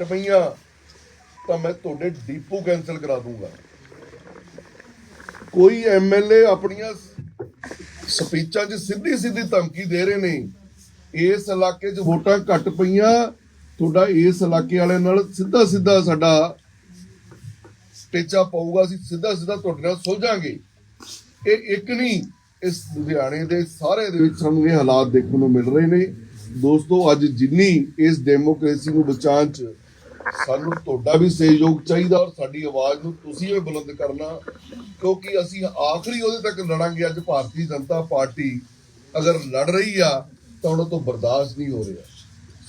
ਰੁਪਈਆ ਤਾਂ ਮੈਂ ਤੁਹਾਡੇ ਡੀਪੂ ਕੈਨਸਲ ਕਰਾ ਦੂੰਗਾ। ਕੋਈ ਐਮਐਲਏ ਆਪਣੀਆਂ ਸਪੀਚਾਂ 'ਚ ਸਿੱਧੀ ਸਿੱਧੀ ਧਮਕੀ ਦੇ ਰਹੇ ਨੇ, ਇਸ ਇਲਾਕੇ 'ਚ ਵੋਟਾਂ ਘੱਟ ਪਈਆਂ, ਤੁਹਾਡਾ ਇਸ ਇਲਾਕੇ ਵਾਲਿਆਂ ਨਾਲ ਸਿੱਧਾ ਸਿੱਧਾ ਸਾਡਾ ਟੇਚਾ ਪਊਗਾ, ਅਸੀਂ ਸਿੱਧਾ ਸਿੱਧਾ ਤੁਹਾਡੇ ਨਾਲ ਸੁਲਝਾਂਗੇ ਇਹ ਇੱਕ ਨਹੀਂ, ਇਸ ਲੁਧਿਆਣੇ ਦੇ ਸਾਰੇ ਦੇ ਵਿੱਚ ਸਾਨੂੰ ਇਹ ਹਾਲਾਤ ਦੇਖਣ ਨੂੰ ਮਿਲ ਰਹੇ ਨੇ। ਦੋਸਤੋ, ਅੱਜ ਜਿੰਨੀ ਇਸ ਡੈਮੋਕ੍ਰੇਸੀ ਨੂੰ ਬਚਾਉਣ 'ਚ ਸਾਨੂੰ ਤੁਹਾਡਾ ਵੀ ਸਹਿਯੋਗ ਚਾਹੀਦਾ ਔਰ ਸਾਡੀ ਆਵਾਜ਼ ਨੂੰ ਤੁਸੀਂ ਵੀ ਬੁਲੰਦ ਕਰਨਾ, ਕਿਉਂਕਿ ਅਸੀਂ ਆਖਰੀ ਉਹਦੇ ਤੱਕ ਲੜਾਂਗੇ, ਅੱਜ ਭਾਰਤੀ ਜਨਤਾ ਪਾਰਟੀ ਅਗਰ ਲੜ ਰਹੀ ਆ, ਤਾਂ ਉਹਨਾਂ ਤੋਂ ਬਰਦਾਸ਼ਤ ਨਹੀਂ ਹੋ ਰਿਹਾ।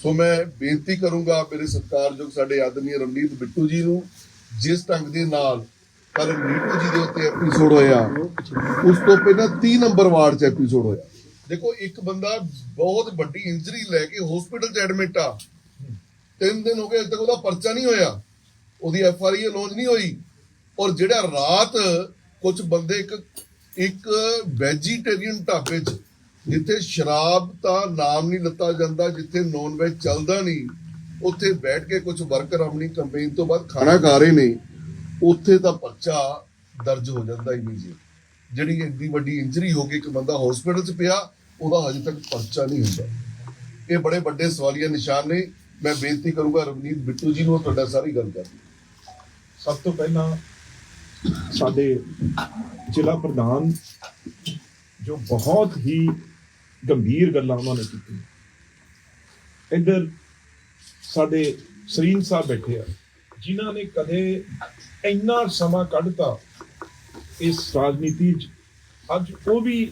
ਸੋ ਮੈਂ ਬੇਨਤੀ ਕਰੂੰਗਾ ਮੇਰੇ ਸਤਿਕਾਰਯੋਗ ਸਾਡੇ ਆਦਮੀ ਰਮਨੀਤ ਬਿੱਟੂ ਜੀ ਨੂੰ, ਜਿਸ ਢੰਗ ਦੇ ਨਾਲ ਕੱਲ ਨੀਟੂ ਜੀ ਦੇ ਉੱਤੇ ਐਪੀਸੋਡ ਹੋਇਆ, ਉਸ ਤੋਂ ਪਹਿਲਾਂ 30 ਨੰਬਰ ਵਾਰਡ 'ਚ ਐਪੀਸੋਡ ਹੋਇਆ। ਦੇਖੋ, ਇੱਕ ਬੰਦਾ ਬਹੁਤ ਵੱਡੀ ਇੰਜਰੀ ਲੈ ਕੇ ਹਸਪੀਟਲ 'ਚ ਐਡਮਿਟ ਆ ਤਿੰਨ ਦਿਨ ਹੋ ਗਏ ਅਜੇ ਤੱਕ ਉਹਦਾ ਪਰਚਾ ਨਹੀਂ ਹੋਇਆ। ਉਹਦੀ ਐਫ ਆਰ ਆਈ ਲੌਂਚ ਨਹੀਂ ਹੋਈ। ਔਰ ਜਿਹੜਾ ਰਾਤ ਕੁਝ ਬੰਦੇ ਇੱਕ ਇੱਕ ਵੈਜੀਟੇਰੀਅਨ ਢਾਬੇ 'ਚ, ਜਿੱਥੇ ਸ਼ਰਾਬ ਦਾ ਨਾਮ ਨਹੀਂ ਲੱਤਾ ਜਾਂਦਾ, ਜਿੱਥੇ ਨੌਨ ਵੈਜ ਚੱਲਦਾ ਨਹੀਂ, ਉੱਥੇ ਬੈਠ ਕੇ ਕੁਝ ਵਰਕਰ ਆਪਣੀ ਕੰਪੇਨ ਤੋਂ ਬਾਅਦ ਖਾਣਾ ਖਾ ਰਹੇ ਨੇ, ਉੱਥੇ ਤਾਂ ਪਰਚਾ ਦਰਜ ਹੋ ਜਾਂਦਾ ਇਮੀਡੀਏਟ ਜਿਹੜੀ ਇੰਨੀ ਵੱਡੀ ਇੰਜਰੀ ਹੋ ਗਈ, ਇੱਕ ਬੰਦਾ ਹਸਪੀਟਲ 'ਚ ਪਿਆ, ਉਹਦਾ ਹਜੇ ਤੱਕ ਪਰਚਾ ਨਹੀਂ ਹੁੰਦਾ। ਇਹ ਬੜੇ ਵੱਡੇ ਸਵਾਲੀਆ ਨਿਸ਼ਾਨ ਨੇ। ਮੈਂ ਬੇਨਤੀ ਕਰੂੰਗਾ ਰਵਨੀਤ ਬਿੱਟੂ ਜੀ ਨੂੰ ਤੁਹਾਡਾ ਸਾਰੀ ਗੱਲ ਕਰ ਸਭ ਤੋਂ ਪਹਿਲਾਂ ਸਾਡੇ ਜ਼ਿਲ੍ਹਾ ਪ੍ਰਧਾਨ ਜੋ ਬਹੁਤ ਹੀ ਗੰਭੀਰ ਗੱਲਾਂ ਉਹਨਾਂ ਨੇ ਕੀਤੀਆਂ। ਇੱਧਰ ਸਾਡੇ ਸਰੀਨ ਸਾਹਿਬ ਬੈਠੇ ਆ, ਜਿਨ੍ਹਾਂ ਨੇ ਕਦੇ ਇੰਨਾ ਸਮਾਂ ਕੱਢਤਾ ਇਸ ਰਾਜਨੀਤੀ 'ਚ। ਅੱਜ ਉਹ ਵੀ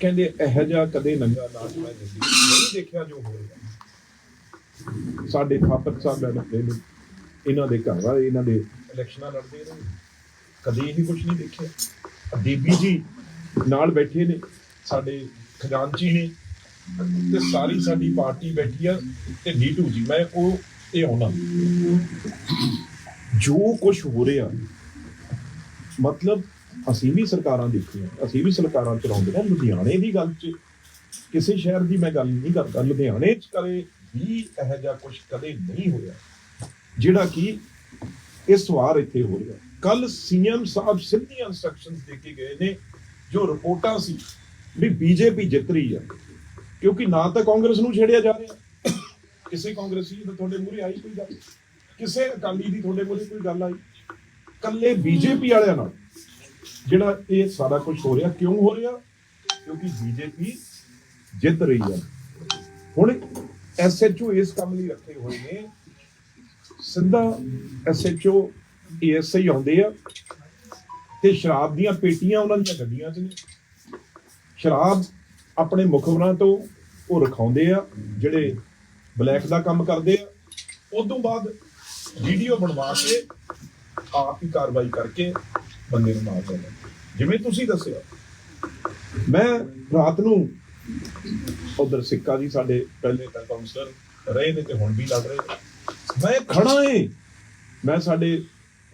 ਕਹਿੰਦੇ, ਇਹੋ ਜਿਹਾ ਕਦੇ ਨੰਗਾ ਨਾਚ ਮੈਂ ਨਹੀਂ ਦੇਖਿਆ ਜੋ ਹੋਇਆ ਸਾਡੇ ਥਾਪਰ ਸਾਹਿਬ ਬੈਠੇ ਨੇ, ਇਹਨਾਂ ਦੇ ਘਰ ਵਾਲੇ ਇਹਨਾਂ ਦੇ ਇਲੈਕਸ਼ਨਾਂ ਲੜਦੇ ਨੇ। ਕਦੇ ਇਹ ਕੁਝ ਨਹੀਂ ਦੇਖਿਆ। ਦੀਬੀ ਜੀ ਨਾਲ ਬੈਠੇ ਨੇ, ਸਾਡੇ ਖਜ਼ਾਨਚੀ ਨੇ, ਤੇ ਸਾਰੀ ਸਾਡੀ ਪਾਰਟੀ ਬੈਠੀ ਆ, ਤੇ ਨੀਟੂ ਜੀ, ਮੈਂ ਉਹ ਇਹ ਆਉਣਾ। ਜੋ ਕੁਝ ਹੋ ਰਿਹਾ, ਮਤਲਬ ਅਸੀਂ ਵੀ ਸਰਕਾਰਾਂ ਦੇਖੀਆਂ, ਅਸੀਂ ਵੀ ਸਰਕਾਰਾਂ ਚਲਾਉਂਦੇ ਹਾਂ ਲੁਧਿਆਣੇ ਦੀ ਗੱਲ 'ਚ, ਕਿਸੇ ਸ਼ਹਿਰ ਦੀ ਮੈਂ ਗੱਲ ਨਹੀਂ ਕਰਦਾ। ਲੁਧਿਆਣੇ 'ਚ ਕਰੇ ਵੀ ਇਹੋ ਜਿਹਾ ਕੁਝ ਕਦੇ ਨਹੀਂ ਹੋਇਆ, ਜਿਹੜਾ ਕਿ ਇਸ ਵਾਰ ਇੱਥੇ ਹੋ ਰਿਹਾ। ਕੱਲ ਸੀਐਮ ਸਾਹਿਬ ਸਿੱਧੀਆਂ ਇਨਸਟਰਕਸ਼ਨਸ ਦੇ ਕੇ ਗਏ ਨੇ, ਜੋ ਰਿਪੋਰਟਾਂ ਸੀ ਵੀ ਬੀਜੇਪੀ ਜਿੱਤ ਰਹੀ ਹੈ ਕਿਉਂਕਿ ਨਾ ਤਾਂ ਕਾਂਗਰਸ ਨੂੰ ਛੇੜਿਆ ਜਾ ਰਿਹਾ। ਕਿਸੇ ਕਾਂਗਰਸੀ ਦੀ ਤੁਹਾਡੇ ਮੂਹਰੇ ਆਈ ਕੋਈ ਗੱਲ? ਕਿਸੇ ਅਕਾਲੀ ਦੀ ਤੁਹਾਡੇ ਮੂਹਰੇ ਕੋਈ ਗੱਲ ਆਈ? ਕੱਲੇ ਬੀਜੇਪੀ ਵਾਲਿਆਂ ਨਾਲ, ਜਿਹੜਾ ਇਹ ਸਾਰਾ ਕੁਝ ਹੋ ਰਿਹਾ, ਕਿਉਂ ਹੋ ਰਿਹਾ? ਕਿਉਂਕਿ ਬੀਜੇਪੀ ਜਿੱਤ ਰਹੀ ਹੈ ਹੁਣ ਐਸਐਚਓ ਇਸ ਕੰਮ ਲਈ ਰੱਖੇ ਹੋਏ ਨੇ। ਸਿੱਧਾ ਐਸਐਚਓ ਏਐਸਆਈ ਆਉਂਦੇ ਆ ਤੇ ਸ਼ਰਾਬ ਦੀਆਂ ਪੇਟੀਆਂ ਉਹਨਾਂ ਦੀਆਂ ਗੱਡੀਆਂ 'ਚ ਨੇ। ਸ਼ਰਾਬ ਆਪਣੇ ਮੁਖਬਰਾਂ ਤੋਂ ਉਹ ਰਖਾਉਂਦੇ ਆ, ਜਿਹੜੇ ਬਲੈਕ ਦਾ ਕੰਮ ਕਰਦੇ ਆ। ਉਦੋਂ ਬਾਅਦ ਵੀਡੀਓ ਬਣਵਾ ਕੇ ਆਪ ਹੀ ਕਾਰਵਾਈ ਕਰਕੇ ਬੰਦੇ ਨੂੰ ਮਾਰ ਦਿੰਦੇ ਜਿਵੇਂ ਤੁਸੀਂ ਦੱਸਿਆ, ਮੈਂ ਰਾਤ ਨੂੰ ਉਧਰ ਸਿੱਕਾ ਜੀ ਸਾਡੇ ਪਹਿਲੇ ਕਾਉਂਸਲਰ ਰਹੇ ਨੇ ਤੇ ਹੁਣ ਵੀ ਲੜ ਰਹੇ ਮੈਂ ਖੜਾ ਏ। ਮੈਂ ਸਾਡੇ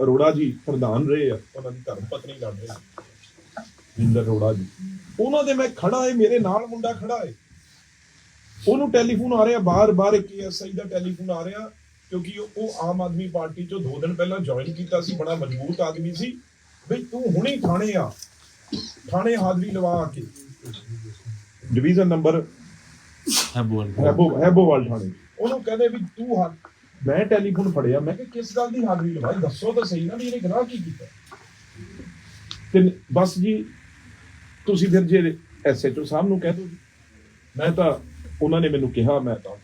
ਅਰੋੜਾ ਜੀ ਪ੍ਰਧਾਨ ਰਹੇ ਆ, ਉਹਨਾਂ ਦੀ ਧਰਮ ਪਤਨੀ ਲੜ ਰਹੇ ਜਿੰਦਰ ਅਰੋੜਾ ਜੀ। ਉਹਨਾਂ ਦੇ ਮੈਂ ਖੜਾ ਏ, ਮੇਰੇ ਨਾਲ ਮੁੰਡਾ ਖੜਾ ਏ। ਉਹਨੂੰ ਟੈਲੀਫੋਨ ਆ ਰਿਹਾ, ਬਾਰ-ਬਾਰ ਇੱਕ ਐਸਆਈ ਦਾ ਟੈਲੀਫੋਨ ਆ ਰਿਹਾ, ਕਿਉਂਕਿ ਉਹ- ਆਮ ਆਦਮੀ ਪਾਰਟੀ ਚੋਂ 2 ਦਿਨ ਪਹਿਲਾਂ ਜੁਆਇਨ ਕੀਤਾ ਸੀ, ਬੜਾ ਮਜ਼ਬੂਤ ਆਦਮੀ ਸੀ। ਬਈ ਤੂੰ ਹੁਣੇ ਥਾਣੇ ਆ। ਥਾਣੇ ਹਾਜ਼ਰੀ ਲਵਾ ਕੇ। ਡਿਵੀਜ਼ਨ ਨੰਬਰ ਹੈਬੋ ਹੈਬੋਵਾਲ ਥਾਣੇ। ਉਹਨੂੰ ਕਹਿੰਦੇ ਵੀ ਤੂੰ ਹਾ ਮੈਂ ਟੈਲੀਫੋਨ ਫੜਿਆ ਮੈਂ ਕਿ ਕਿਸ ਗੱਲ ਦੀ ਹਾਜ਼ਰੀ ਲਵਾਈ? ਦੱਸੋ ਤਾਂ ਸਹੀ ਨਾ ਵੀ ਇਹਨੇ ਗੁਨਾਹ ਕੀ ਕੀਤਾ। ਤੇ ਬਸ ਜੀ ਤੁਸੀਂ ਫਿਰ ਜੇ ਐਸਐਚਓ ਸਾਹਿਬ ਨੂੰ ਕਹਿ ਜੀ। ਮੈਂ ਤਾਂ ਉਹਨਾਂ ਨੇ ਮੈਨੂੰ ਕਿਹਾ ਮੈਂ ਤਾਂ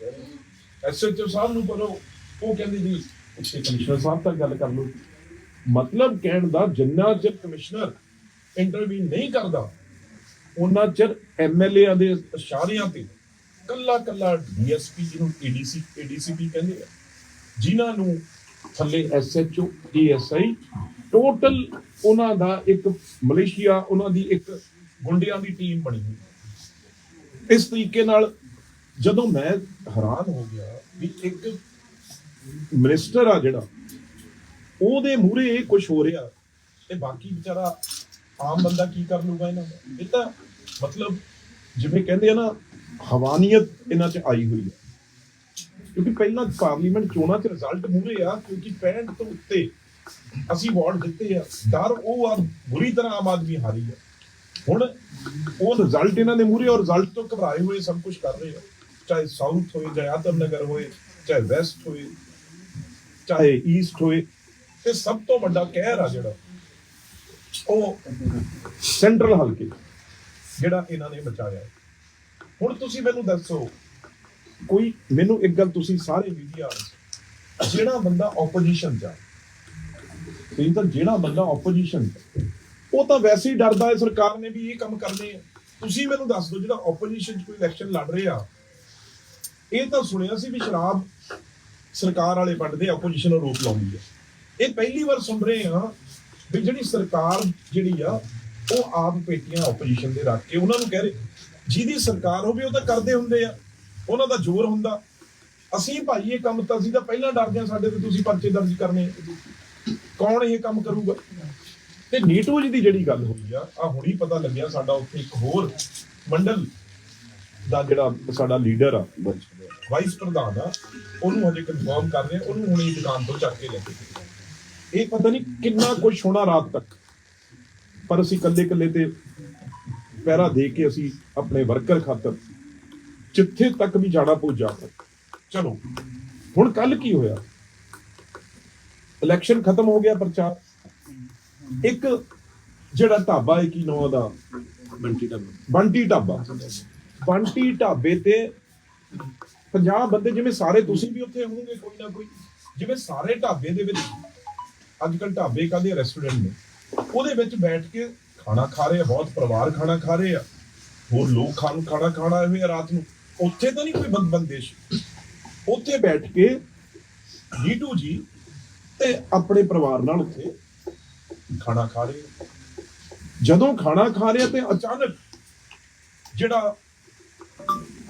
ਐਸਐਚਓ ਸਾਹਿਬ ਨੂੰ ਕਰੋ ਉਹ ਕਹਿੰਦੇ ਜੀ ਉੱਥੇ ਕਮਿਸ਼ਨਰ ਸਾਹਿਬ ਤੱਕ ਗੱਲ ਕਰ ਲਓ। ਮਤਲਬ ਕਹਿਣ ਦਾ ਜਿੰਨਾ ਚਿਰ ਕਮਿਸ਼ਨਰ ਇੰਟਰਵਿਊ ਨਹੀਂ ਕਰਦਾ ਉਹਨਾਂ ਚਿਰ ਐਮਐਲਏਆਂ ਦੇ ਇਸ਼ਾਰਿਆਂ ਤੇ ਕੱਲਾ ਕੱਲਾ ਡੀਐਸਪੀ ਜਿਹਨੂੰ ਏਡੀਸੀ ਏਡੀਸੀਪੀ ਕਹਿੰਦੇ ਆ, ਜਿਨ੍ਹਾਂ ਨੂੰ ਥੱਲੇ ਐਸਐਚਓ ਏਐਸਆਈ ਟੋਟਲ ਉਹਨਾਂ ਦਾ ਇੱਕ ਮਲੇਸ਼ੀਆ, ਉਹਨਾਂ ਦੀ ਇੱਕ ਗੁੰਡਿਆਂ ਦੀ ਟੀਮ ਬਣੀ ਇਸ ਤਰੀਕੇ ਨਾਲ ਜਦੋਂ ਮੈਂ ਹੈਰਾਨ ਹੋ ਗਿਆ ਵੀ ਇੱਕ ਮਿਨਿਸਟਰ ਆ ਜਿਹੜਾ, ਉਹਦੇ ਮੂਹਰੇ ਇਹ ਕੁਝ ਹੋ ਰਿਹਾ ਤੇ ਬਾਕੀ ਵਿਚਾਰਾ ਆਮ ਬੰਦਾ ਕੀ ਕਰ ਲੂਗਾ ਇਹਨਾਂ ਦਾ? ਇਹ ਤਾਂ ਮਤਲਬ ਜਿਵੇਂ ਕਹਿੰਦੇ ਆ ਨਾ, ਹਵਾਨੀਅਤ ਇਹਨਾਂ 'ਚ ਆਈ ਹੋਈ ਹੈ। ਕਿਉਂਕਿ ਪਹਿਲਾਂ ਪਾਰਲੀਮੈਂਟ ਚੋਣਾਂ 'ਚ ਰਿਜ਼ਲਟ ਮੂਰੇ ਆ, ਕਿਉਂਕਿ 65 ਤੋਂ ਉੱਤੇ ਅਸੀਂ ਵੋਟ ਦਿੱਤੇ ਆ। ਡਰ ਉਹ ਆ, ਬੁਰੀ ਤਰ੍ਹਾਂ ਆਮ ਆਦਮੀ ਹਾਰੀ ਆ। ਹੁਣ ਉਹ ਰਿਜ਼ਲਟ ਇਹਨਾਂ ਦੇ ਮੂਰੇ ਔਰ ਰਿਜ਼ਲਟ ਤੋਂ ਘਬਰਾਏ ਹੋਏ ਸਭ ਕੁਝ ਕਰ ਰਹੇ ਆ। ਚਾਹੇ ਸਾਊਥ ਹੋਏ, ਚਾਹੇ ਆਦਮ ਨਗਰ ਹੋਏ, ਚਾਹੇ ਵੈਸਟ ਹੋਏ, ਚਾਹੇ ਈਸਟ ਹੋਏ ਤੇ ਸਭ ਤੋਂ ਵੱਡਾ ਕਹਿਰ ਆ ਜਿਹੜਾ। ਉਹ ਸੈਂਟਰਲ ਹਲਕੇ ਜਿਹੜਾ ਇਹਨਾਂ ਨੇ ਬਚਾਇਆ ਹੁਣ ਤੁਸੀਂ ਮੈਨੂੰ ਦੱਸੋ, ਕੋਈ ਮੈਨੂੰ ਇੱਕ ਗੱਲ ਤੁਸੀਂ ਸਾਰੇ ਮੀਡੀਆ ਜਿਹੜਾ ਬੰਦਾ ਆਪੋਜੀਸ਼ਨ ਚ ਆ ਇਹ ਤਾਂ ਜਿਹੜਾ ਬੰਦਾ ਆਪੋਜੀਸ਼ਨ ਉਹ ਤਾਂ ਵੈਸੇ ਹੀ ਡਰਦਾ ਹੈ, ਸਰਕਾਰ ਨੇ ਵੀ ਇਹ ਕੰਮ ਕਰਨੇ ਆ। ਤੁਸੀਂ ਮੈਨੂੰ ਦੱਸ ਦਿਓ, ਜਿਹੜਾ ਆਪੋਜੀਸ਼ਨ ਚ ਕੋਈ ਇਲੈਕਸ਼ਨ ਲੜ ਰਿਹਾ, ਇਹ ਤਾਂ ਸੁਣਿਆ ਸੀ ਵੀ ਸ਼ਰਾਬ ਸਰਕਾਰ ਵਾਲੇ ਵੰਡਦੇ ਆਪੋਜੀਸ਼ਨ ਨੂੰ ਰੋਕ ਲਾਉਂਦੀ ਹੈ ਇਹ ਪਹਿਲੀ ਵਾਰ ਸੁਣ ਰਹੇ ਹਾਂ ਵੀ ਜਿਹੜੀ ਸਰਕਾਰ ਜਿਹੜੀ ਆ, ਉਹ ਆਪ ਪੇਟੀਆਂ ਆਪੋਜੀਸ਼ਨ ਦੇ ਰੱਖ ਕੇ ਉਹਨਾਂ ਨੂੰ ਕਹਿ ਰਹੇ, ਜਿਹਦੀ ਸਰਕਾਰ ਹੋਵੇ ਉਹ ਤਾਂ ਕਰਦੇ ਹੁੰਦੇ ਆ, ਉਹਨਾਂ ਦਾ ਜ਼ੋਰ ਹੁੰਦਾ। ਅਸੀਂ ਭਾਈ ਇਹ ਕੰਮ ਤਾਂ ਅਸੀਂ ਤਾਂ ਪਹਿਲਾਂ ਡਰਦੇ ਆ ਸਾਡੇ ਤੇ, ਤੁਸੀਂ ਪਰਚੇ ਦਰਜ ਕਰਨੇ ਕੌਣ ਇਹ ਕੰਮ ਕਰੂਗਾ? ਤੇ ਨੀਟੂ ਜੀ ਦੀ ਜਿਹੜੀ ਗੱਲ ਹੋਈ ਆ ਆ ਹੁਣੀ ਪਤਾ ਲੱਗਿਆ ਸਾਡਾ ਉੱਥੇ ਇੱਕ ਹੋਰ ਮੰਡਲ ਦਾ ਜਿਹੜਾ ਸਾਡਾ ਲੀਡਰ ਆ ਵਾਈਸ ਪ੍ਰਧਾਨ ਆ, ਉਹਨੂੰ ਹਜੇ ਕਨਫਰਮ ਕਰ ਰਹੇ ਉਹਨੂੰ ਹੁਣੇ ਦੁਕਾਨ ਤੋਂ ਚੱਕ ਕੇ ਲੈ ਕੇ ਇਹ ਪਤਾ ਨਹੀਂ ਕਿੰਨਾ ਕੁਝ ਹੋਣਾ ਰਾਤ ਤੱਕ। ਪਰ ਅਸੀਂ ਕੱਲੇ ਕੱਲੇ ਤੇ ਪਹਿਰਾ ਦੇ ਕੇ ਅਸੀਂ ਆਪਣੇ ਵਰਕਰ ਖਾਤਰ ਜਿੱਥੇ ਤੱਕ ਵੀ ਜਾਣਾ ਜਾ ਤੱਕ ਚਲੋ ਹੁਣ ਕੱਲ ਕੀ ਹੋਇਆ? ਇਲੈਕਸ਼ਨ ਖਤਮ ਹੋ ਗਿਆ ਪ੍ਰਚਾਰ। ਇੱਕ ਜਿਹੜਾ ਢਾਬਾ ਹੈ ਕੀ ਨਾਮ ਦਾ ਬੰਟੀ ਦਾ ਬੰਟੀ ਢਾਬਾ। ਬੰਟੀ ਢਾਬੇ ਤੇ 50 ਬੰਦੇ ਜਿਵੇਂ ਸਾਰੇ ਤੁਸੀਂ ਵੀ ਉੱਥੇ ਹੋਵੋਗੇ ਕੋਈ ਨਾ ਕੋਈ। ਜਿਵੇਂ ਸਾਰੇ ਢਾਬੇ ਦੇ ਵਿੱਚ ਅੱਜ ਕੱਲ ਢਾਬੇ ਕਾਦੇ ਰੈਸਟੋਰੈਂਟ ਨੇ। ਉਹਦੇ ਵਿੱਚ ਬੈਠ ਕੇ ਖਾਣਾ ਖਾ ਰਹੇ ਆ, ਬਹੁਤ ਪਰਿਵਾਰ ਖਾਣਾ ਖਾ ਰਹੇ ਆ। ਹੋਰ ਲੋਕ ਖਾਣ ਖਾਣਾ ਖਾਣਾ ਹੋਏ ਰਾਤ ਨੂੰ। ਉੱਥੇ ਤਾਂ ਨਹੀਂ ਕੋਈ ਬੰਦ ਬੰਦੇਸ਼ ਉੱਥੇ ਬੈਠ ਕੇ ਨੀਟੂ ਜੀ ਤੇ ਆਪਣੇ ਪਰਿਵਾਰ ਨਾਲ ਉੱਥੇ ਖਾਣਾ ਖਾ ਰਹੇ ਆ। ਜਦੋਂ ਖਾਣਾ ਖਾ ਰਿਹਾ ਤੇ ਅਚਾਨਕ ਜਿਹੜਾ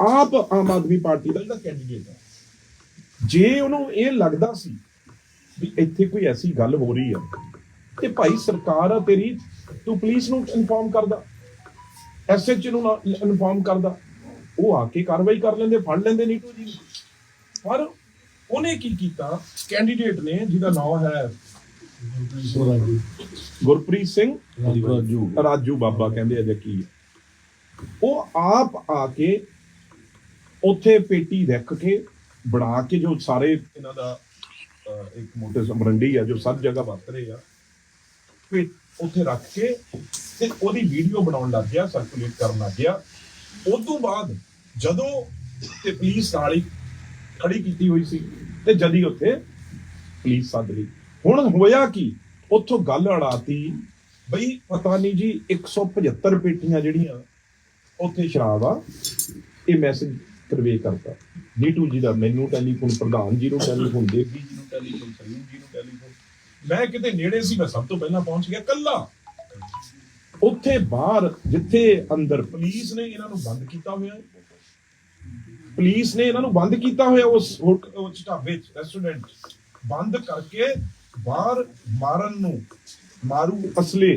ਆਪ ਆਮ ਆਦਮੀ ਪਾਰਟੀ ਦਾ ਜਿਹੜਾ ਕੈਂਡੀਡੇਟ ਹੈ ਜੇ ਉਹਨੂੰ ਇਹ ਲੱਗਦਾ ਸੀ ਵੀ ਇੱਥੇ ਕੋਈ ਐਸੀ ਗੱਲ ਹੋ ਰਹੀ ਆ ਤੇ ਭਾਈ ਸਰਕਾਰ ਆ ਤੇਰੀ, ਤੂੰ ਪੁਲਿਸ ਨੂੰ ਇਨਫਾਰਮ ਕਰਦਾ ਐਸਐਚ ਨੂੰ ਇਨਫਾਰਮ ਕਰਦਾ। ਉਹ ਆ ਕੇ ਕਾਰਵਾਈ ਕਰ ਲੈਂਦੇ, ਫੜ ਲੈਂਦੇ ਨੀਟੂ ਜੀ। ਪਰ ਉਹਨੇ ਕੀ ਕੀਤਾ? ਕੈਂਡੀਡੇਟ ਨੇ, ਜਿਹਦਾ ਨਾਮ ਹੈ ਗੁਰਪ੍ਰੀਤ ਸਿੰਘ, ਰਾਜੂ ਰਾਜੂ ਬਾਬਾ ਕਹਿੰਦੇ ਆ ਕੀ ਉਹ ਆਪ ਆ ਕੇ ਉੱਥੇ ਪੇਟੀ ਰੱਖ ਕੇ ਬਣਾ ਕੇ ਜੋ ਸਾਰੇ ਇਹਨਾਂ ਦਾ ਇੱਕ ਮੋਟੇ ਸਮਰੰਡੀ ਆ ਜੋ ਸਭ ਜਗ੍ਹਾ ਵਰਤ ਰਹੇ ਆ। ਫਿਰ ਉੱਥੇ ਰੱਖ ਕੇ ਤੇ ਉਹਦੀ ਵੀਡੀਓ ਬਣਾਉਣ ਲੱਗ ਗਿਆ ਸਰਕੂਲੇਟ ਕਰਨ ਲੱਗ ਗਿਆ। ਉਸ ਤੋਂ ਬਾਅਦ ਜਦੋਂ ਤੇ ਪੁਲਿਸ ਨਾਲ ਹੀ ਖੜੀ ਕੀਤੀ ਹੋਈ ਸੀ ਤੇ ਜਦੀ ਉੱਥੇ ਪੁਲਿਸ ਸੱਦ ਲਈ। ਹੁਣ ਹੋਇਆ ਕੀ? ਉੱਥੋਂ ਗੱਲ ਅੜਾਤੀ, ਬਈ ਪਤਾ ਨਹੀਂ ਜੀ 175 ਪੇਟੀਆਂ ਜਿਹੜੀਆਂ ਉੱਥੇ ਸ਼ਰਾਬ ਆ, ਇਹ ਮੈਸੇਜ ਕਰਵੇ ਕਰਤਾ। ਨੀਟੂ ਜੀ ਦਾ ਮੈਨੂੰ ਟੈਲੀਫੋਨ, ਪ੍ਰਧਾਨ ਜੀ ਨੂੰ ਟੈਲੀਫੋਨ ਦੇਵੀ ਜੀ ਨੂੰ ਟੈਲੀਫੋਨ ਸਲੀਮ ਜੀ ਨੂੰ ਟੈਲੀਫੋਨ ਮੈਂ ਕਿਤੇ ਨੇੜੇ ਸੀ, ਮੈਂ ਸਭ ਤੋਂ ਪਹਿਲਾਂ ਪਹੁੰਚ ਗਿਆ ਕੱਲਾ। ਉੱਥੇ ਬਾਹਰ, ਜਿੱਥੇ ਅੰਦਰ ਪੁਲਿਸ ਨੇ ਇਹਨਾਂ ਨੂੰ ਬੰਦ ਕੀਤਾ ਹੋਇਆ ਹੈ। ਪੁਲਿਸ ਨੇ ਇਹਨਾਂ ਨੂੰ ਬੰਦ ਕੀਤਾ ਹੋਇਆ ਉਸ ਉਸ ਢਾਬੇ ਚ ਰੈਸਟੋਰੈਂਟ ਬੰਦ ਕਰਕੇ ਬਾਹਰ ਮਾਰਨ ਨੂੰ ਮਾਰੂ ਅਸਲੇ,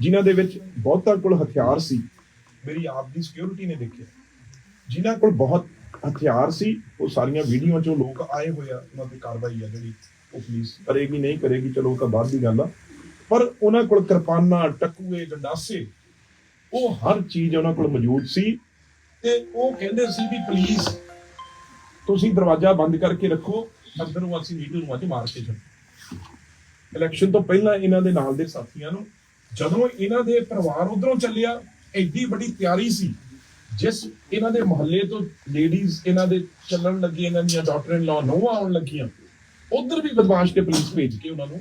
ਜਿਨ੍ਹਾਂ ਦੇ ਵਿੱਚ ਬਹੁਤਾ ਕੋਲ ਹਥਿਆਰ ਸੀ, ਮੇਰੀ ਆਪ ਦੀ ਸਿਕਿਉਰਿਟੀ ਨੇ ਦੇਖਿਆ। ਜਿਨ੍ਹਾਂ ਕੋਲ ਬਹੁਤ ਹਥਿਆਰ ਸੀ, ਉਹ ਸਾਰੀਆਂ ਵੀਡੀਓ ਚੋਂ ਲੋਕ ਆਏ ਹੋਏ ਆ, ਉਹਨਾਂ ਦੀ ਕਾਰਵਾਈ ਆ ਜਿਹੜੀ ਉਹ ਪੁਲਿਸ ਕਰੇਗੀ, ਨਹੀਂ ਕਰੇਗੀ, ਚਲੋ ਉਹ ਤਾਂ ਬਾਅਦ ਦੀ ਗੱਲ ਆ। ਪਰ ਉਹਨਾਂ ਕੋਲ ਕਿਰਪਾਨਾਂ, ਟਕੂਏ, ਗੰਡਾਸੇ, ਉਹ ਹਰ ਚੀਜ਼ ਉਹਨਾਂ ਕੋਲ ਮੌਜੂਦ ਸੀ। ਤੇ ਉਹ ਕਹਿੰਦੇ ਸੀ ਵੀ ਪਲੀਜ਼ ਤੁਸੀਂ ਦਰਵਾਜ਼ਾ ਬੰਦ ਕਰਕੇ ਰੱਖੋ, ਅੰਦਰੋਂ ਅਸੀਂ ਨੀਟੂ ਨੂੰ ਅੱਜ ਮਾਰ ਕੇ ਛੱਡ ਇਲੈਕਸ਼ਨ ਤੋਂ ਪਹਿਲਾਂ ਇਹਨਾਂ ਦੇ ਨਾਲ ਦੇ ਸਾਥੀਆਂ ਨੂੰ, ਜਦੋਂ ਇਹਨਾਂ ਦੇ ਪਰਿਵਾਰ ਉਧਰੋਂ ਚੱਲਿਆ, ਐਡੀ ਵੱਡੀ ਤਿਆਰੀ ਸੀ, ਜਿਸ ਇਹਨਾਂ ਦੇ ਮੁਹੱਲੇ ਤੋਂ ਲੇਡੀਜ਼ ਇਹਨਾਂ ਦੇ ਚੱਲਣ ਲੱਗੀ, ਇਹਨਾਂ ਦੀਆਂ ਡਾਕਟਰ ਇਨ ਲਾ ਨੋਵਾ ਆਉਣ ਲੱਗੀਆਂ। ਉਧਰ ਵੀ ਬਦਮਾਸ਼ ਤੇ ਪੁਲਿਸ ਭੇਜ ਕੇ ਉਹਨਾਂ ਨੂੰ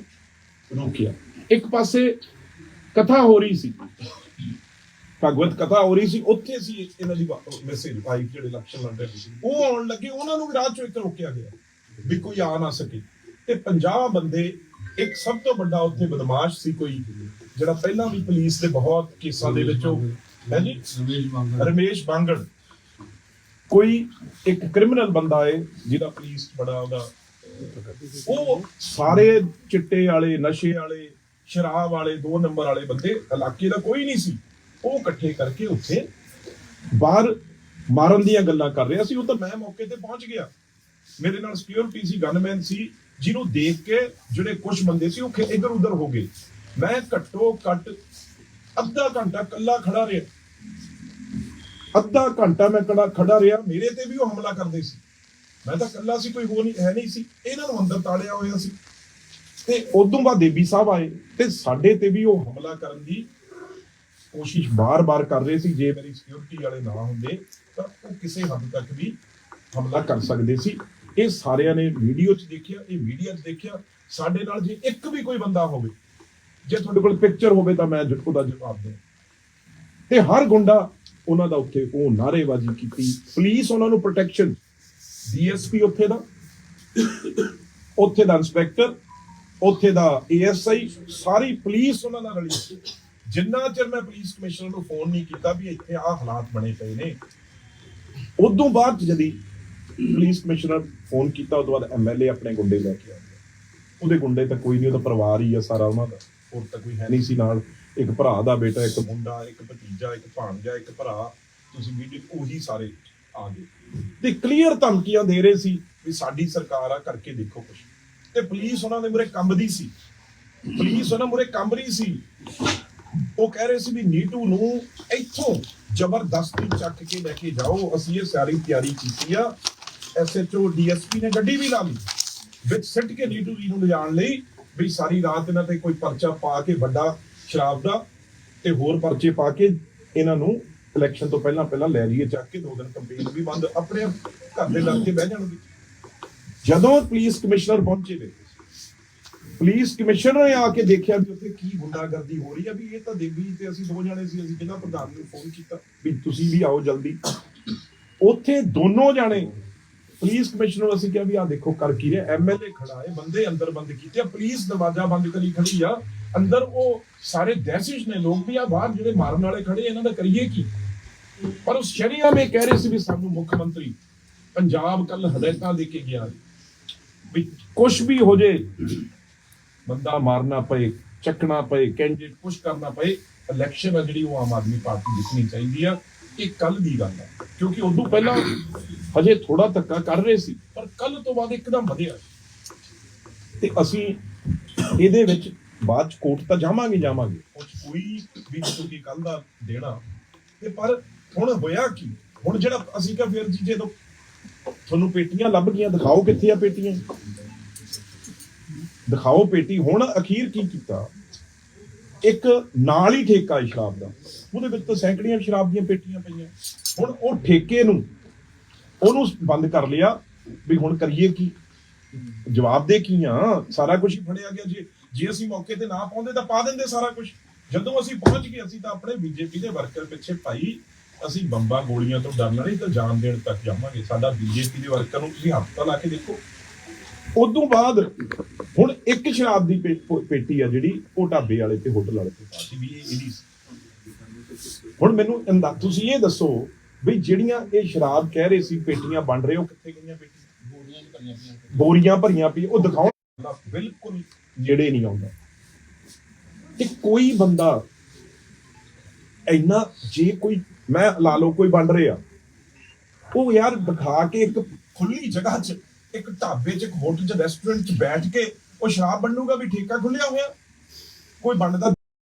ਰੋਕਿਆ। ਇੱਕ ਪਾਸੇ ਕਥਾ ਹੋ ਰਹੀ ਸੀ। ਭਗਵਤ ਕਥਾ ਹੋ ਰਹੀ ਸੀ ਉੱਥੇ ਸੀ ਇਹਨਾਂ ਦੀ ਮੈਸੇਜ ਪਾਈ ਜਿਹੜੇ ਇਲੈਕਸ਼ਨ ਲੜ ਰਹੇ ਸੀ। ਉਹ ਆਉਣ ਲੱਗੇ ਉਹਨਾਂ ਨੂੰ ਵੀ ਰਾਹ ਚੋਂ ਇੱਕ ਰੋਕਿਆ ਗਿਆ ਵੀ ਕੋਈ ਆ ਨਾ ਸਕੇ। ਤੇ 50 ਬੰਦੇ ਇੱਕ ਸਭ ਤੋਂ ਵੱਡਾ ਉੱਥੇ ਬਦਮਾਸ਼ ਸੀ ਕੋਈ ਜਿਹੜਾ ਪਹਿਲਾਂ ਵੀ ਪੁਲਿਸ ਦੇ ਬਹੁਤ ਕੇਸਾਂ ਦੇ ਵਿੱਚ ਉਹ ਹੈ ਜੀ? ਰਮੇਸ਼ ਬਾਂਗੜ। ਕੋਈ ਇੱਕ ਕ੍ਰਿਮੀਨਲ ਬੰਦਾ ਹੈ ਜਿਹਦਾ ਪੁਲਿਸ ਬੜਾ ਉਹਦਾ ਉਹ ਸਾਰੇ ਚਿੱਟੇ ਵਾਲੇ, ਨਸ਼ੇ ਵਾਲੇ, ਸ਼ਰਾਬ ਵਾਲੇ, ਦੋ ਨੰਬਰ ਵਾਲੇ ਬੰਦੇ ਇਲਾਕੇ ਦਾ ਕੋਈ ਨਹੀਂ ਸੀ। ਉਹ ਇਕੱਠੇ ਕਰਕੇ ਉੱਥੇ ਬਾਹਰ ਮਾਰਨ ਦੀਆਂ ਗੱਲਾਂ ਕਰ ਰਿਹਾ ਸੀ। ਉਹ ਤਾਂ ਮੈਂ ਮੌਕੇ ਤੇ ਪਹੁੰਚ ਗਿਆ। ਮੇਰੇ ਨਾਲ ਸਿਕਿਉਰਿਟੀ ਸੀ ਗਨਮੈਨ ਸੀ, ਜਿਹਨੂੰ ਦੇਖ ਕੇ ਜਿਹੜੇ ਕੁਝ ਬੰਦੇ ਸੀ, ਉਹ ਇਧਰ ਉਧਰ ਹੋ ਗਏ। ਮੈਂ ਘੱਟੋ ਘੱਟ ਅੱਧਾ ਘੰਟਾ ਕੱਲਾ ਖੜਾ ਰਿਹਾ। ਅੱਧਾ ਘੰਟਾ ਮੈਂ ਕੜਾ ਖੜਾ ਰਿਹਾ। ਮੇਰੇ ਤੇ ਵੀ ਉਹ ਹਮਲਾ ਕਰਦੇ ਸੀ। ਮੈਂ ਤਾਂ ਇਕੱਲਾ ਸੀ, ਕੋਈ ਹੋਰ ਨਹੀਂ, ਹੈ ਨਹੀਂ ਸੀ। ਇਹਨਾਂ ਨੂੰ ਅੰਦਰ ਤਾੜਿਆ ਹੋਇਆ ਸੀ। ਤੇ ਉਦੋਂ ਬਾਅਦ ਦੇਵੀ ਸਾਹਿਬ ਆਏ ਤੇ ਸਾਡੇ ਤੇ ਵੀ ਉਹ ਹਮਲਾ ਕਰਨ ਦੀ ਕੋਸ਼ਿਸ਼ ਬਾਰ-ਬਾਰ ਕਰ ਰਹੇ ਸੀ। ਜੇ ਮੇਰੀ ਸਿਕਿਉਰਿਟੀ ਵਾਲੇ ਨਾ ਹੁੰਦੇ, ਤਾਂ ਉਹ ਕਿਸੇ ਹੱਦ ਤੱਕ ਵੀ ਹਮਲਾ ਕਰ ਸਕਦੇ ਸੀ। ਇਹ ਸਾਰਿਆਂ ਨੇ ਵੀਡੀਓ 'ਚ ਦੇਖਿਆ, ਇਹ ਮੀਡੀਆ 'ਚ ਦੇਖਿਆ। ਸਾਡੇ ਨਾਲ ਜੇ ਇੱਕ ਵੀ ਕੋਈ ਬੰਦਾ ਹੋਵੇ, ਜੇ ਤੁਹਾਡੇ ਕੋਲ ਪਿਕਚਰ ਹੋਵੇ ਤਾਂ ਮੈਂ ਜ- ਉਹਦਾ ਜਵਾਬ ਦੇ ਤੇ ਹਰ ਗੁੰਡਾ ਉਹਨਾਂ ਦਾ ਉੱਥੇ ਉਹ ਨਾਰੇਬਾਜ਼ੀ ਕੀਤੀ। ਪੁਲਿਸ ਉਹਨਾਂ ਨੂੰ ਪ੍ਰੋਟੈਕਸ਼ਨ ਡੀਐਸਪੀ ਉੱਥੇ ਦਾ। ਉੱਥੇ ਦਾ ਇੰਸਪੈਕਟਰ, ਉੱਥੇ ਦਾ ਏਐਸਆਈ ਸਾਰੀ ਪੁਲਿਸ ਉਹਨਾਂ ਨਾਲ ਰਲੀ ਜਿੰਨਾ ਚਿਰ ਮੈਂ ਪੁਲਿਸ ਕਮਿਸ਼ਨਰ ਨੂੰ ਫੋਨ ਨਹੀਂ ਕੀਤਾ ਵੀ ਇੱਥੇ ਆਹ ਹਾਲਾਤ ਬਣੇ ਪਏ ਨੇ। ਉਦੋਂ ਬਾਅਦ ਜਦੀ ਪੁਲਿਸ ਕਮਿਸ਼ਨਰ ਫੋਨ ਕੀਤਾ, ਉਦੋਂ ਬਾਅਦ ਐਮਐਲਏ ਆਪਣੇ ਗੁੰਡੇ ਲੈ ਕੇ ਆ ਗਿਆ ਉਹਦੇ ਗੁੰਡੇ ਤਾਂ ਕੋਈ ਨਹੀਂ, ਉਹਦਾ ਪਰਿਵਾਰ ਹੀ ਆ ਸਾਰਾ ਉਹਨਾਂ ਦਾ। ਹੋਰ ਤਾਂ ਕੋਈ ਹੈ ਨਹੀਂ ਸੀ ਨਾਲ। ਇੱਕ ਭਰਾ ਦਾ ਬੇਟਾ, ਇੱਕ ਮੁੰਡਾ, ਇੱਕ ਭਤੀਜਾ, ਇੱਕ ਭਾਣਜਾ, ਇੱਕ ਭਰਾ। ਤੁਸੀਂ ਵੀਡੀਓ ਉਹੀ ਸਾਰੇ ਆ ਗਏ। ਤੇ ਕਲੀਅਰ ਧਮਕੀਆਂ ਦੇ ਰਹੇ ਸੀ ਵੀ ਸਾਡੀ ਸਰਕਾਰ ਆ ਕਰਕੇ ਦੇਖੋ ਕੁਛ। ਤੇ ਪੁਲਿਸ ਉਹਨਾਂ ਦੇ ਮੂਰੇ ਕੰਬਦੀ ਸੀ। ਪੁਲਿਸ ਉਹਨਾਂ ਮੂਰੇ ਕੰਬ ਰਹੀ ਸੀ। ਉਹ ਕਹਿ ਰਹੇ ਸੀ ਵੀ ਨੀਟੂ ਨੂੰ ਇੱਥੋਂ ਜ਼ਬਰਦਸਤੀ ਚੱਕ ਕੇ ਲੈ ਕੇ ਜਾਓ। ਅਸੀਂ ਇਹ ਸਾਰੀ ਤਿਆਰੀ ਕੀਤੀ ਆ। ਐਸਐਚਓ ਡੀਐਸਪੀ ਨੇ ਗੱਡੀ ਵੀ ਲਾ ਲਈ, ਵਿੱਚ ਸਿੱਟ ਕੇ ਨੀਟੂ ਜੀ ਨੂੰ ਲਿਜਾਣ ਲਈ ਵੀ ਸਾਰੀ ਰਾਤ ਇਹਨਾਂ ਤੇ ਕੋਈ ਪਰਚਾ ਪਾ ਕੇ ਵੱਡਾ ਸ਼ਰਾਬ ਦਾ ਤੇ ਹੋਰ ਪਰਚੇ ਪਾ ਕੇ ਇਹਨਾਂ ਨੂੰ ਇਲੈਕਸ਼ਨ ਤੋਂ ਪਹਿਲਾਂ ਪਹਿਲਾਂ ਲੈ ਜਾਈਏ ਚੱਕ ਕੇ ਦੋ ਦਿਨ ਕੰਪੇਨ ਵੀ ਬੰਦ, ਆਪਣੇ ਘਰ ਦੇ ਲੱਗ ਕੇ ਬਹਿ ਜਾਣਗੇ। ਜਦੋਂ ਪੁਲਿਸ ਕਮਿਸ਼ਨਰ ਪਹੁੰਚੇ ਨੇ ਪੁਲਿਸ ਕਮਿਸ਼ਨਰ ਨੇ ਆ ਕੇ ਦੇਖਿਆ ਵੀ ਉੱਥੇ ਕੀ ਗੁੰਡਾਗਰਦੀ ਹੋ ਰਹੀ ਆ, ਵੀ ਇਹ ਤਾਂ ਦੇਵੀ ਤੇ ਅਸੀਂ ਦੋ ਜਾਣੇ ਸੀ, ਅਸੀਂ ਜ਼ਿਲ੍ਹਾ ਪ੍ਰਧਾਨ ਨੂੰ ਫੋਨ ਕੀਤਾ, ਵੀ ਤੁਸੀਂ ਵੀ ਆਓ ਜਲਦੀ। ਉੱਥੇ ਦੋਨੋਂ ਜਾਣੇ ਪੁਲਿਸ ਕਮਿਸ਼ਨਰ ਅਸੀਂ ਕਿਹਾ ਵੀ ਆ ਦੇਖੋ ਕਰ ਕੀ ਰਿਹਾ ਐਮਐਲਏ ਖੜਾ ਹੈ, ਬੰਦੇ ਅੰਦਰ ਬੰਦ ਕੀਤੇ ਆ ਪੁਲਿਸ ਦਰਵਾਜ਼ਾ ਬੰਦ ਕਰੀ ਖੜੀ ਆ, ਅੰਦਰ ਉਹ ਸਾਰੇ ਦਹਿਸ਼ਤ ਨੇ, ਲੋਕ ਵੀ ਆ, ਬਾਹਰ ਜਿਹੜੇ ਮਾਰਨ ਵਾਲੇ ਖੜੇ ਇਹਨਾਂ ਦਾ ਕਰੀਏ ਕੀ? ਪਰ ਉਸ ਸ਼ਰੀਆ ਮੇ ਕਹਿ ਰਹੇ ਸੀ ਵੀ ਸਾਨੂੰ ਮੁੱਖ ਮੰਤਰੀ ਪੰਜਾਬ ਕੱਲ ਹਦਾਇਤਾਂ ਦੇ ਕੇ ਗਿਆ ਵੀ ਕੁਝ ਵੀ ਹੋ ਜੇ, ਬੰਦਾ ਮਾਰਨਾ ਪਏ, ਚੱਕਣਾ ਪਏ ਕੈਂਡੀਡੇਟ ਪੁਸ਼ ਕਰਨਾ ਪਏ ਇਲੈਕਸ਼ਨ ਆ ਜਿਹੜੀ ਉਹ ਆਮ ਆਦਮੀ ਪਾਰਟੀ ਜਿੱਤਣੀ ਚਾਹੀਦੀ ਆ, ਇਹ ਕੱਲ ਦੀ ਗੱਲ ਹੈ ਕਿਉਂਕਿ ਉਦੋਂ ਪਹਿਲਾਂ ਹਜੇ ਥੋੜਾ ਧੱਕਾ ਕਰ ਰਹੇ ਸੀ, ਪਰ ਕੱਲ ਤੋਂ ਬਾਅਦ ਇੱਕਦਮ ਵਧਿਆ। ਤੇ ਅਸੀਂ ਇਹਦੇ ਵਿੱਚ ਬਾਅਦ ਚ ਕੋਰਟ ਤਾਂ ਜਾਵਾਂਗੇ ਜਾਵਾਂਗੇ। ਉਹ ਕੋਈ ਵੀ ਕਿਉਂਕਿ ਕੱਲ ਦਾ ਦੇਣਾ। ਤੇ ਪਰ ਹੁਣ ਹੋਇਆ ਕੀ? ਹੁਣ ਜਿਹੜਾ ਅਸੀਂ ਕਿਹਾ ਫਿਰ ਜੀ ਜਦੋਂ ਤੁਹਾਨੂੰ ਪੇਟੀਆਂ ਲੱਭ ਗਈਆਂ ਦਿਖਾਓ ਕਿੱਥੇ ਆ ਪੇਟੀਆਂ? ਦਿਖਾਓ ਪੇਟੀ। ਹੁਣ ਅਖੀਰ ਕੀ ਕੀਤਾ? ਇੱਕ ਨਾਲ ਹੀ ਠੇਕਾ ਸ਼ਰਾਬ ਦਾ। ਉਹਦੇ ਵਿੱਚ ਤਾਂ ਸੈਂਕੜੀਆਂ ਸ਼ਰਾਬ ਦੀਆਂ ਪੇਟੀਆਂ ਪਈਆਂ। ਹੁਣ ਉਹ ਠੇਕੇ ਨੂੰ ਉਹਨੂੰ ਬੰਦ ਕਰ ਲਿਆ ਵੀ ਹੁਣ ਕਰੀਏ ਕੀ? ਜਵਾਬ ਦੇ ਕੀ ਆ? ਸਾਰਾ ਕੁਝ ਹੀ ਫੜਿਆ ਗਿਆ। ਜੇ ਜੇ ਅਸੀਂ ਮੌਕੇ ਤੇ ਨਾ ਪਾਉਂਦੇ ਤਾਂ ਪਾ ਦਿੰਦੇ ਸਾਰਾ ਕੁਝ ਜਦੋਂ ਅਸੀਂ ਪਹੁੰਚ ਗਏ, ਅਸੀਂ ਤਾਂ ਆਪਣੇ ਬੀਜੇਪੀ ਦੇ ਵਰਕਰ ਪਿੱਛੇ ਭਾਈ ਅਸੀਂ ਬੰਬਾਂ ਗੋਲੀਆਂ ਤੋਂ ਡਰਨਾ ਨਹੀਂ ਤਾਂ ਜਾਨ ਦੇਣ ਤੱਕ ਜਾਵਾਂਗੇ। ਸਾਡਾ ਬੀਜੇਪੀ ਦੇ ਵਰਕਰ ਨੂੰ ਤੁਸੀਂ ਹੱਥ ਲਾ ਕੇ ਦੇਖੋ। ਉਦੋਂ ਬਾਅਦ ਹੁਣ ਇੱਕ ਸ਼ਰਾਬ ਦੀ ਪੇਟੀ ਆ ਜਿਹੜੀ ਉਹ ਢਾਬੇ ਵਾਲੇ ਤੇ ਹੋਟਲ ਵਾਲੇ ਤੇ ਪਾਤੀ ਵੀ ਇਹ ਇਹਦੀ। ਹੁਣ ਮੈਨੂੰ ਅੰਦਾ ਤੁਸੀਂ ਇਹ ਦੱਸੋ ਵੀ ਜਿਹੜੀਆਂ ਇਹ ਸ਼ਰਾਬ ਕਹਿ ਰਹੇ ਸੀ ਪੇਟੀਆਂ ਬਣ ਰਹੇ ਉਹ ਕਿੱਥੇ ਗਈਆਂ ਪੇਟੀਆਂ? ਬੋਰੀਆਂ ਭਰੀਆਂ ਪਈ ਉਹ ਦਿਖਾਉਣ ਦਾ ਬਿਲਕੁਲ ਨੇੜੇ ਨਹੀਂ ਆਉਂਦਾ। ਤੇ ਕੋਈ ਬੰਦਾ ਇੰਨਾ ਜੇ ਕੋਈ ਮੈਂ ਲਾ ਲਓ ਕੋਈ ਬਣ ਰਿਹਾ। ਉਹ ਯਾਰ ਦਿਖਾ ਕੇ ਇੱਕ ਖੁੱਲੀ ਜਗ੍ਹਾ 'ਚ, ਇੱਕ ਢਾਬੇ 'ਚ, ਇੱਕ ਹੋਟਲ 'ਚ ਰੈਸਟੋਰੈਂਟ 'ਚ ਬੈਠ ਕੇ ਉਹ ਸ਼ਰਾਬ ਵੰਡੂਗਾ ਵੀ ਠੇਕਾ ਖੁੱਲਿਆ ਹੋਇਆ। ਕੋਈ ਬਣਦਾ